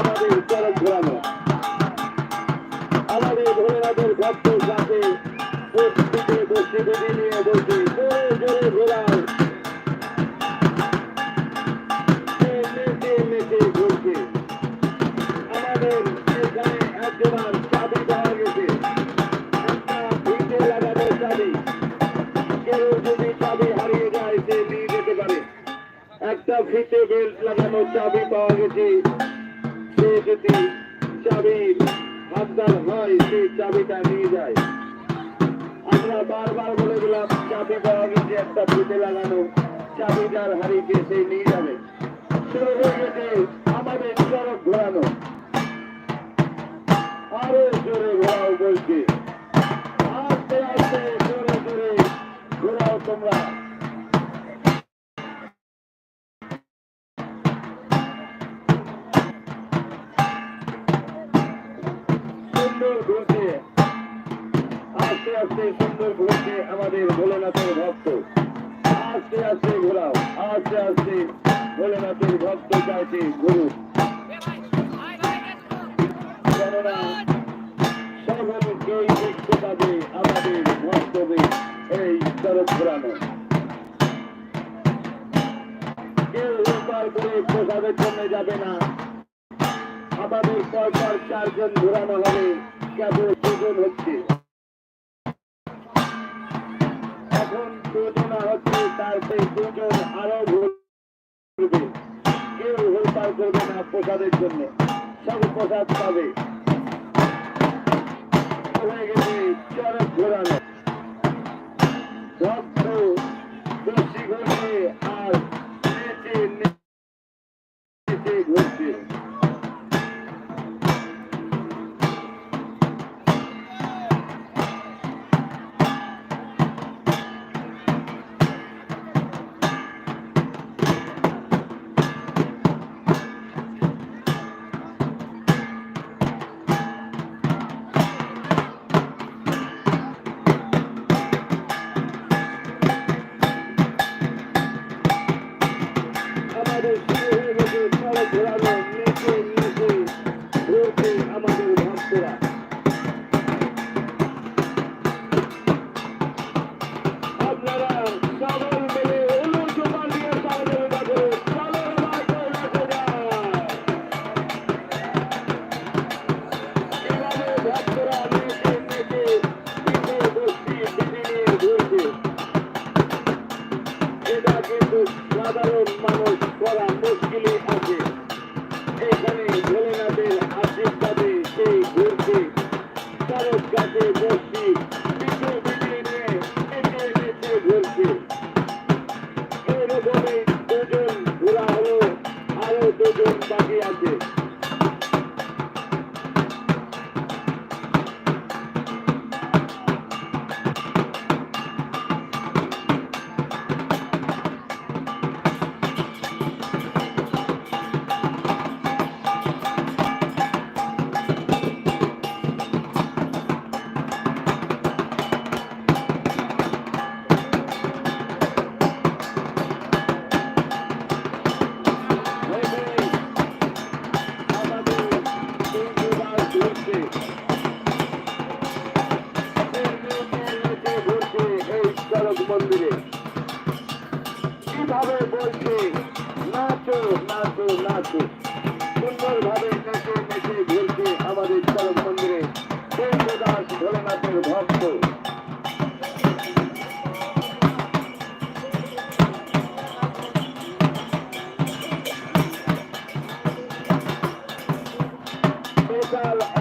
আমাদের চরক ঘোরানো আমাদের ভোলেনাথের ভক্ত সাথে পিঠে বসে নিয়ে বলছে জোরে জোরে ঘোরাও একটা ভিটে লাগানো চাবি কেউ যদি চাবি হারিয়ে যায় সে নিয়ে একটা ফিতে বেল্ট লাগানো চাবি পাওয়া গেছে সে যদি চাবির। হাতদার হয় সেই চাবিটা নিয়ে যায়। আমরা বারবার বলে দিলাম চাবি পাওয়া গেছে একটা ফিতে লাগানো। চাবিটার হারিকে সে নিয়ে যাবে। শুরু হয়ে গেছে আমাদের চরক ঘোরানো। ঘুরছে আস্তে আস্তে সুন্দর ঘুরছে আমাদের ভোলেনাথের ভক্ত। আস্তে আস্তে ঘোরাও, আস্তে আস্তে ভোলেনাথের ভক্ত চাইছে ভক্তদের এই উপার করে প্রসাদের যাবে না। আমাদের পরপর চারজন ঘোরানো হবে। কেবল দুজন হচ্ছে। এখন যোজনা হচ্ছে তার সেই দুজন আরও ঘুরবে। কেউ হুলপার করবে না প্রসাদের জন্য। সব প্রসাদ পাবে। চরক ঘোরানো। ভক্ত বসি ঘুরছে নাচো নাচো নাচো সুন্দর ভাবে নেচে নেচে ঘুরছে আমাদের চরক মন্দিরে? দাস ভোলেনাথের ভক্ত।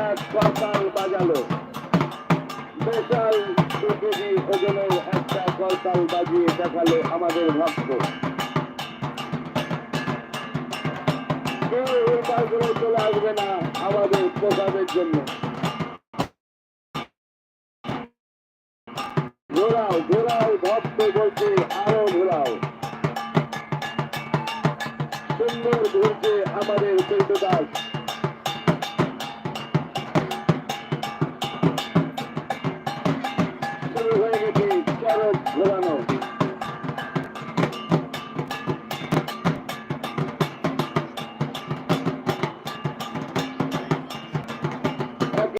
এক করতাল বাজালো। বিশাল ওজনের একটা করতাল বাজিয়ে দেখাল আমাদের ভক্ত। করে চলে আসবে না আমাদের প্রসাদের জন্য। ঘোরাও ঘোরাও ভক্ত বলছে আরও